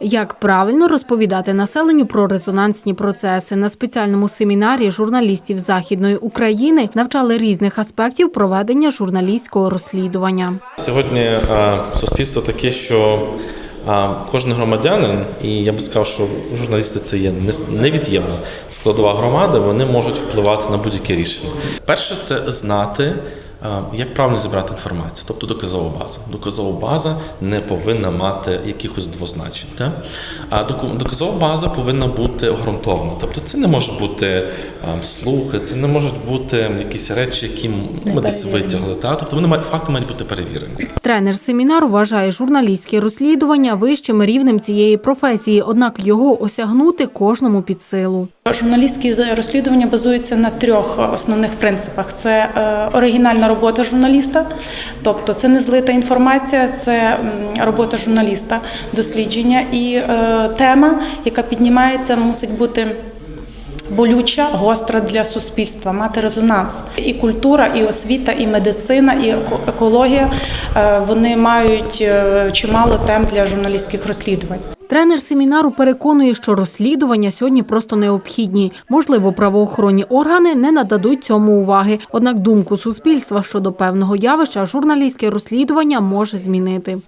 Як правильно розповідати населенню про резонансні процеси на спеціальному семінарі журналістів Західної України навчали різних аспектів проведення журналістського розслідування. Сьогодні е, суспільство таке, що е, кожен громадянин, і я би сказав, що журналісти це є не- невід'ємна складова громади, вони можуть впливати на будь-яке рішення. Перше, це знати. Е, Як правильно зібрати інформацію, тобто доказова база. Доказова база не повинна мати якихось двозначень. Так? А доказова база повинна бути обґрунтована. Тобто це не може бути е, слухи, це не можуть бути якісь речі, які ми десь витягли. Так? Тобто вони мають факти мають бути перевірені. Тренер семінару вважає журналістське розслідування вищим рівнем цієї професії, однак його осягнути кожному під силу. Журналістські розслідування базуються на трьох основних принципах: це е, оригінальна робота журналіста, тобто це не злита інформація, це робота журналіста, дослідження і е, тема, яка піднімається, мусить бути. Болюча, гостра для суспільства, мати резонанс. І культура, і освіта, і медицина, і еко- екологія е, вони мають е, чимало тем для журналістських розслідувань. Тренер семінару переконує, що розслідування сьогодні просто необхідні. Можливо, правоохоронні органи не нададуть цьому уваги. Однак думку суспільства щодо певного явища журналістське розслідування може змінити.